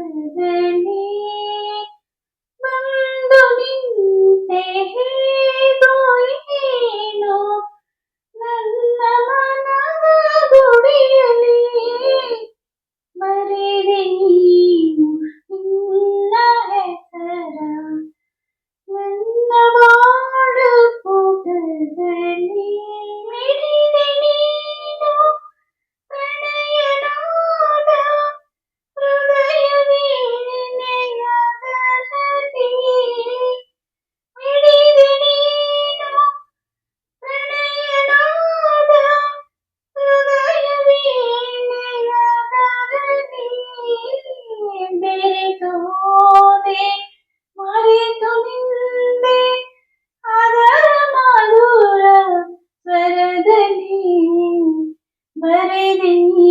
Sunday. വരനീ